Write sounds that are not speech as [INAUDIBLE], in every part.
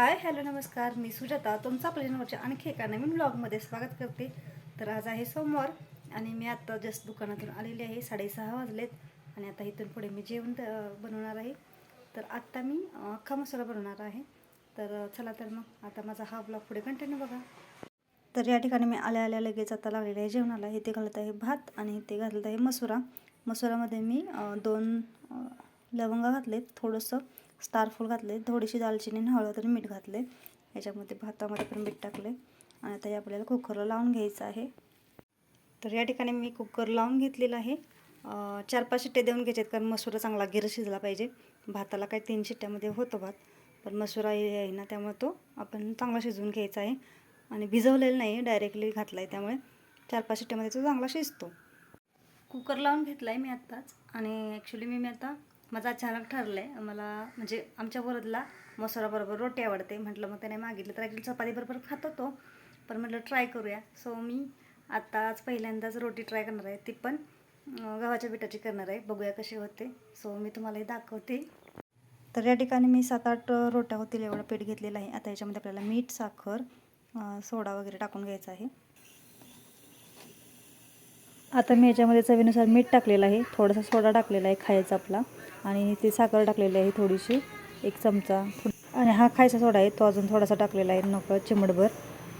Hi hello नमस्कार. मी सुजाता. तुमचा आपल्या आणखी एका नवीन ब्लॉगमध्ये स्वागत करते. तर आज आहे सोमवार आणि मी आत्ता जस्ट दुकानातून आलेली आहे. साडेसहा वाजलेत आणि आता इथून पुढे मी जेवण बनवणार आहे. तर आत्ता मी अख्खा मसाला बनवणार आहे. तर चला तर मग आता माझा हा ब्लॉग पुढे कंटिन्यू बघा. तर या ठिकाणी मी आल्या आल्या लगेच आता लागलेलं आहे जेवणाला. इथे घालत आहे भात आणि इथे घालत आहे मसुरा. मसुरामध्ये मी दोन लवंगा घातलेत थोडंसं. स्टारफूल घातले थोडीशी दालचिनी आणि हळद आणि मीठ घातले. याच्यामध्ये भातामध्ये पण मीठ टाकले. आणि आता हे आपल्याला कुकरला लावून घ्यायचं आहे. तर या ठिकाणी मी कुकर लावून घेतलेला आहे. चार पाच शिट्ट्या देऊन घ्यायचे कारण मसुरा चांगला गिर शिजला पाहिजे. भाताला काही तीन शिट्ट्यामध्ये होतो भात. पण मसुरा आहे ना त्यामुळे तो आपण चांगला शिजवून घ्यायचा आहे. आणि भिजवलेलं नाही डायरेक्टली घातला आहे त्यामुळे चार पाच शिट्ट्यामध्ये तो चांगला शिजतो. कुकर लावून घेतला आहे मी आत्ताच. आणि ॲक्च्युली मी मी आता माझं अचानक ठरलं आहे मला म्हणजे आमच्या वरदला मसुराबरोबर रोटी आवडते. म्हटलं मग त्याने मागितलं. तर ॲक्च्युली चपातीबरोबर खात होतो. पण म्हटलं ट्राय करूया. सो मी आत्ताच पहिल्यांदाच रोटी ट्राय करणार आहे. ती पण गव्हाच्या पिठाची करणार आहे. बघूया कशी होते. सो मी तुम्हाला हे दाखवते. तर या ठिकाणी मी सात आठ रोट्या होतील. एवढं पीठ घेतलेलं आहे. आता याच्यामध्ये आपल्याला मीठ साखर सोडा वगैरे टाकून घ्यायचा आहे. आता मी याच्यामध्ये चवीनुसार मीठ टाकलेलं आहे. थोडासा सोडा टाकलेला आहे खायचा आपला. आणि ते साखर टाकलेली आहे थोडीशी एक चमचा. आणि हा खायचा सोडा आहे तो अजून थोडासा टाकलेला आहे नको चिमडभर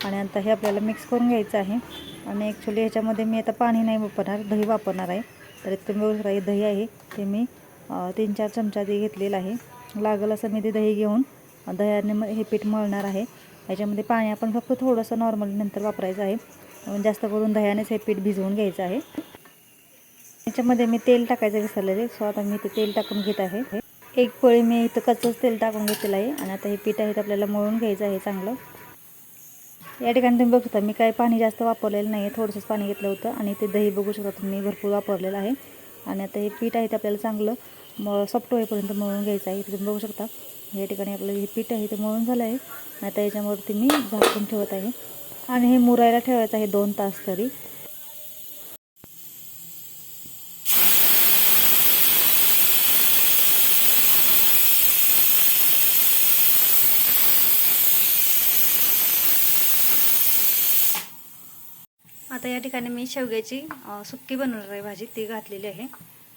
आणि आता हे आपल्याला मिक्स करून घ्यायचं आहे. आणि ॲक्च्युली ह्याच्यामध्ये मी आता पाणी नाही वापरणार दही वापरणार आहे. तर तुम्ही बघू शकता हे दही आहे. ते मी तीन चार चमचा ते घेतलेलं आहे. लागल असं मी ते दही घेऊन दह्याने म- हे पीठ मळणार आहे. ह्याच्यामध्ये पाणी आपण फक्त थोडंसं नॉर्मली नंतर वापरायचं आहे. जास्त करून दह्यानेच हे पीठ भिजवून घ्यायचं आहे. याच्यामध्ये मी तेल टाकायचं विसरलेले सो आता मी ते तेल टाकून घेत आहे. एक पोळी मी इथं कच्चंच तेल टाकून घेतलेलं आहे. आणि आता हे पीठ आहे ते आपल्याला मळून घ्यायचं आहे चांगलं. या ठिकाणी तुम्ही बघू शकता मी काय पाणी जास्त वापरलेलं नाही आहे. थोडंसंच पाणी घेतलं होतं. आणि ते दही बघू शकता तुम्ही भरपूर वापरलेलं आहे. आणि आता हे पीठ आहे ते आपल्याला चांगलं म सॉफ्ट होईपर्यंत मळून घ्यायचं आहे. तुम्ही बघू शकता या ठिकाणी आपलं हे पीठ आहे ते मळून झालं आहे. आणि आता याच्यावरती मी झाकून ठेवत आहे. आणि हे मुरायला ठेवायचं आहे दोन तास तरी. आता या ठिकाणी मी शेवग्याची सुक्की बनवणार आहे भाजी. ती घातलेली आहे.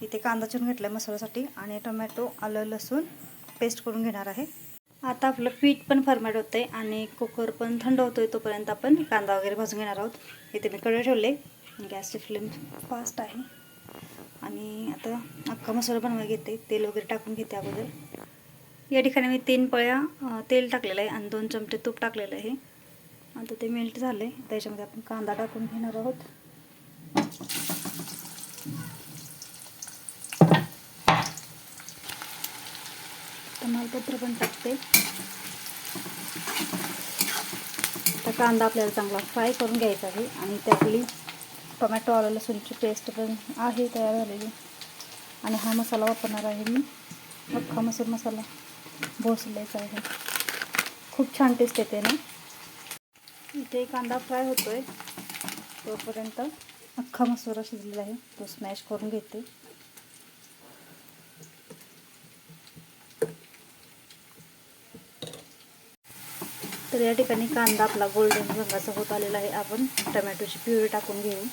इथे कांदा चिरून घेतला आहे मसाल्यासाठी आणि टोमॅटो आलं लसूण पेस्ट करून घेणार आहे. आता आपलं पीठ पण फर्मेट होतं आहे आणि कुकर पण थंड होतो आहे तोपर्यंत आपण कांदा वगैरे भाजून घेणार आहोत. इथे मी कडे ठेवले गॅसची फ्लेम फास्ट आहे. आणि आता अख्खा मसाला बनवायला घेते. तेल वगैरे टाकून घेते अगोदर. या ठिकाणी मी तीन पळ्या तेल टाकलेलं आहे आणि दोन चमचे तूप टाकलेलं आहे. आता ते मेल्ट झाले त्याच्यामध्ये आपण कांदा टाकून घेणार आहोत. तमालपत्र पण टाकते. आता कांदा आपल्याला चांगला फ्राय करून घ्यायचा आहे आणि त्यातली टोमॅटो आलं लसूणची पेस्ट पण आहे तयार झालेली. आणि हा मसाला वापरणार आहे मी. अख्खा मसूर मसाला भोसल्याचा आहे. खूप छान टेस्ट येते ना? इथे कांदा फ्राय होतोय. तोपर्यंत अख्खा मसुरा शिजलेला आहे. तो स्मॅश करून घेते. तर या ठिकाणी कांदा आपला गोल्डन रंगाचा होत आलेला आहे. आपण टमॅटोची प्युरी टाकून घेऊ.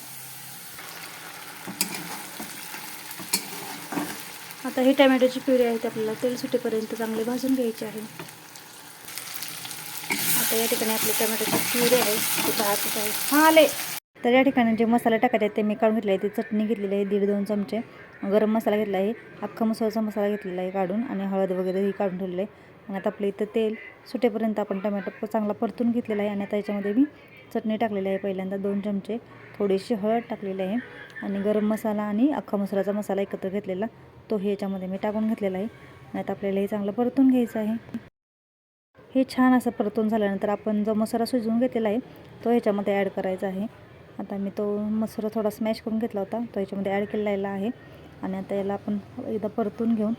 आता ही टमॅटोची प्युरी आहे ती आपल्याला तेल सुटेपर्यंत चांगली भाजून घ्यायची आहे. तर या ठिकाणी आपले टोमॅटोची प्युरी आहे ते भाजत आहे हां आले. तर या ठिकाणी जे मसाले टाकायचे आहेत ते मी काढून घेतले आहे. ते चटणी घेतलेली आहे दीड दोन चमचे. गरम मसाला घेतला आहे अख्खा मसाल्याचा मसाला घेतलेला आहे काढून आणि हळद वगैरे ही काढून ठेवलेलं आहे. आणि आता आपलं इथं तेल सुटेपर्यंत आपण टमॅटो चांगला परतून घेतलेला आहे आणि आता याच्यामध्ये मी चटणी टाकलेली आहे. पहिल्यांदा दोन चमचे थोडीशी हळद टाकलेली आहे आणि गरम मसाला आणि अख्खा मसाल्याचा मसाला एकत्र घेतलेला तो हे याच्यामध्ये मी टाकून घेतलेला आहे. आणि आता आपल्याला हे चांगलं परतून घ्यायचं आहे. हे छान असं परतून झाल्यानंतर आपण जो मसाला शिजवून घेतलेला आहे तो ह्याच्यामध्ये ॲड करायचा आहे. आता मी तो मसाला थोडा स्मॅश करून घेतला होता तो ह्याच्यामध्ये ॲड केलेला आहे. आणि आता याला आपण एकदा परतून घेऊन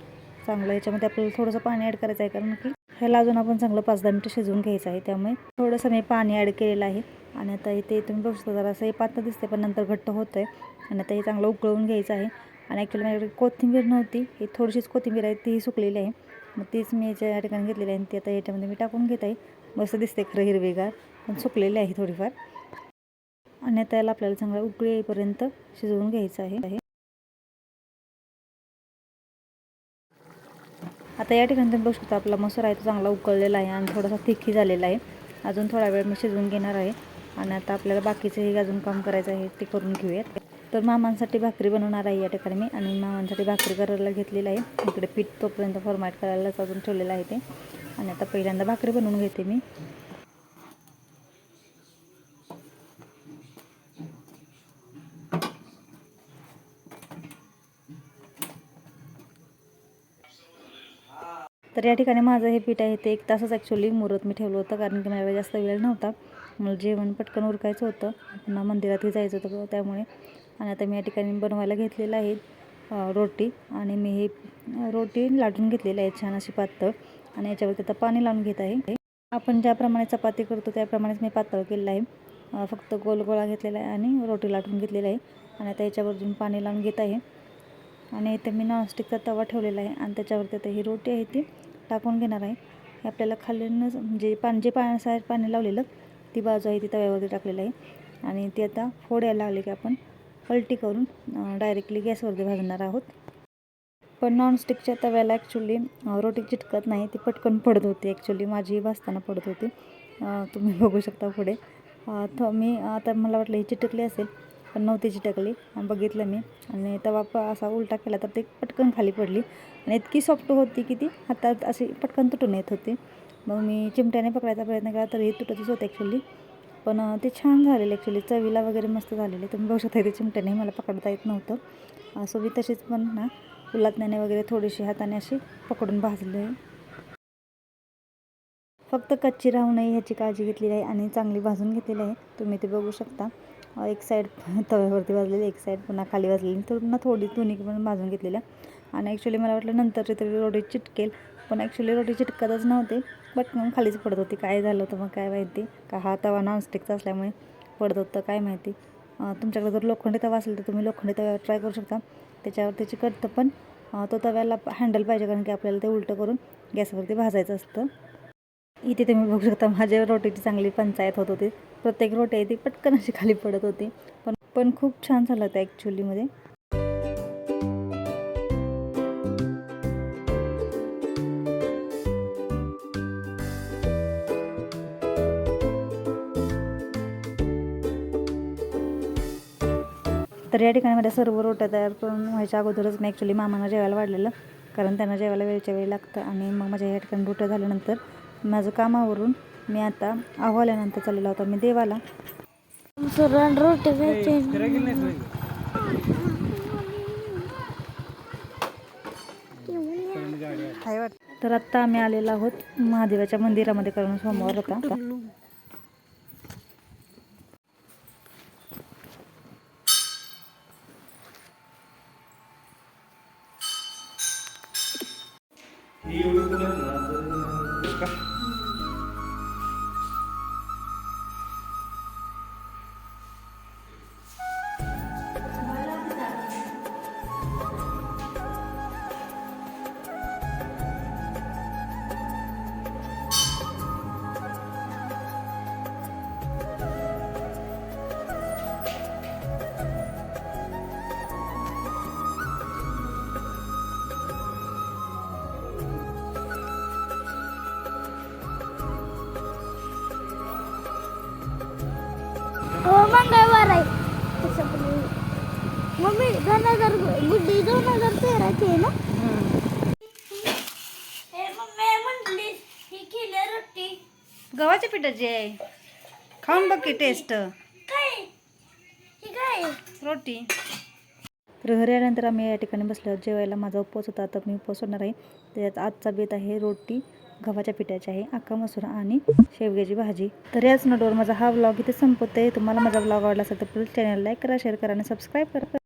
चांगलं याच्यामध्ये आपल्याला थोडंसं पाणी ॲड करायचं आहे कारण की ह्याला अजून आपण चांगलं पाच दहा मिनटं शिजवून घ्यायचं आहे. त्यामुळे थोडंसं मी पाणी ॲड केलेलं आहे. आणि आता इथे तुम्ही बघू शकता जरासं हे पातळ दिसते पण नंतर घट्ट होतं आहे आणि आता हे चांगलं उकळवून घ्यायचं आहे. आणि ॲक्च्युली माझ्याकडे कोथिंबीर नव्हती ही थोडीशीच कोथिंबीर आहे तीही सुकलेली आहे. मग तीच मी याच्या या ठिकाणी घेतलेली आहे आणि ती आता याच्यामध्ये मी टाकून घेत आहे. मस्त दिसते खरं हिरवेगार पण सुकलेले आहे थोडीफार. आणि आता याला आपल्याला चांगला उकळी येईपर्यंत शिजवून घ्यायचं आहे. आता या ठिकाणी तुम्ही बघू शकता आपला मसूर आहे तो चांगला उकळलेला आहे आणि थोडासा थिक्की झालेला आहे. अजून थोडा वेळ मी शिजवून घेणार आहे. आणि आता आपल्याला बाकीचं हे अजून काम करायचं आहे ते करून घेऊयात. तर मामांसाठी भाकरी बनवणार आहे या ठिकाणी मी आणि मामांसाठी भाकरी करायला घेतलेलं आहे. इकडे पीठ तोपर्यंत फॉर्मॅट करायला अजून ठेवलेलं आहे ते. आणि आता पहिल्यांदा भाकरी बनवून घेते मी. तर या ठिकाणी माझं हे पीठ आहे ते एक तासच ॲक्च्युली मुहूर्त मी ठेवलं होतं कारण की माझ्याकडे जास्त वेळ नव्हता. मला जेवण पटकन उरकायचं होतं. पुन्हा मंदिरातही जायचं होतं त्यामुळे. आणि आता मी या ठिकाणी बनवायला घेतलेलं आहे रोटी. आणि मी हे रोटी लाटून घेतलेली आहे छान अशी पातळ. आणि याच्यावरती आता पाणी लावून घेत आहे. आपण ज्याप्रमाणे चपाती करतो त्याप्रमाणेच मी पातळ केलेलं आहे. फक्त गोल गोळा घेतलेला आहे आणि रोटी लाटून घेतलेली आहे. आणि आता याच्यावरतून पाणी लावून घेत आहे. आणि इथे मी नॉनस्टिकचा तवा ठेवलेला आहे. आणि त्याच्यावरती आता ही रोटी आहे ती टाकून घेणार आहे. हे आपल्याला खाल्ल्यानं म्हणजे पान जे पाण्यासाहेब पाणी लावलेलं ती बाजू आहे ती तव्यावरती टाकलेलं आहे. आणि ती आता फोड यायला लागले की आपण पलटी करून डायरेक्टली गॅसवरती भाजणार आहोत. पण नॉनस्टिकच्या तव्याला ॲक्च्युली रोटी चिटकत नाही ती पटकन पडत होती ॲक्च्युली माझी भाजताना पडत होती. तुम्ही बघू शकता पुढे. थ मी आता मला वाटलं ही चिटकली असेल पण नव्हती चिटकली. आणि बघितलं मी. आणि तवा प असा उलटा केला तर ते पटकन खाली पडली. आणि इतकी सॉफ्ट होती की ती हातात अशी पटकन तुटून येत होती. मग मी चिमट्याने पकडायचा प्रयत्न केला तरी तुटतच होते ॲक्च्युली पण ते छान झालेलं ॲक्च्युली चवीला वगैरे मस्त झालेले. तुम्ही बघू शकता ते चिमट्याने मला पकडता येत नव्हतं. असं मी तशीच पण ना उलटण्याने वगैरे थोडीशी हाताने अशी पकडून भाजले. फक्त कच्ची राहू नये ह्याची काळजी घेतलेली आहे आणि चांगली भाजून घेतलेली आहे. तुम्ही ते बघू शकता. एक साईड [LAUGHS] तव्यावरती भाजलेली एक साईड पुन्हा खाली भाजलेली पुन्हा थोडी दोन्ही पण भाजून घेतलेल्या आणि ॲक्च्युली मला वाटलं नंतरची तरी रोडी चिटकेल. पण ॲक्च्युली रोटी चिटकतच नव्हते. बट मग खालीच पडत होती. काय झालं होतं मग काय माहिती. का हा तवा नॉनस्टिकचा असल्यामुळे पडत होतं काय माहिती. तुमच्याकडे जर लोखंडी तवा असेल तर तुम्ही लोखंडी तव्यावर ट्राय करू शकता. त्याच्यावर त्याची करतं पण तो तव्याला हँडल पाहिजे कारण की आपल्याला ते उलटं करून गॅसवरती भाजायचं असतं. इथे तुम्ही बघू शकता माझ्या रोटीची चांगली पंचायत होत होती. प्रत्येक रोटी आहे ती पटकन अशी खाली पडत होती. पण पण खूप छान झालं होतं ॲक्च्युलीमध्ये तर या ठिकाणी माझ्या सर्व रोट्या तयार करून व्हायच्या अगोदरच मी ॲक्च्युली मामांना जेवायला वाढलेलं कारण त्यांना जेवायला वेळच्या वेळी लागतं. आणि मग माझ्या या ठिकाणी रोट्या झाल्यानंतर माझं कामावरून मी आता आव्हाल्यानंतर चाललेला होता. मी देवाला तर आत्ता आम्ही आलेलो आहोत महादेवाच्या मंदिरामध्ये कारण सोमवार होता. 理由になるな、それでか？मम्मी दोन हजार गुड्डी दोन हजार तेराची आहे ना? ही गव्हाच्या पिठाची आहे. खाऊन बघ की टेस्ट काय ही काय रोटी. तर घरी आल्यानंतर आम्ही या ठिकाणी बसलो. आहोत जेवायला माझा उपवास होता तर मी उपवास होणार आहे. त्याच्यात आजचा बेत आहे रोटी गव्हाच्या पिठाची आहे अख्खा मसूर आणि शेवग्याची भाजी. तर याच नोटवर माझा हा व्लॉग इथे संपत आहे तुम्हाला माझा व्लॉग आवडला असेल तर प्लीज चॅनल लाईक करा शेअर करा आणि सबस्क्राईब करा.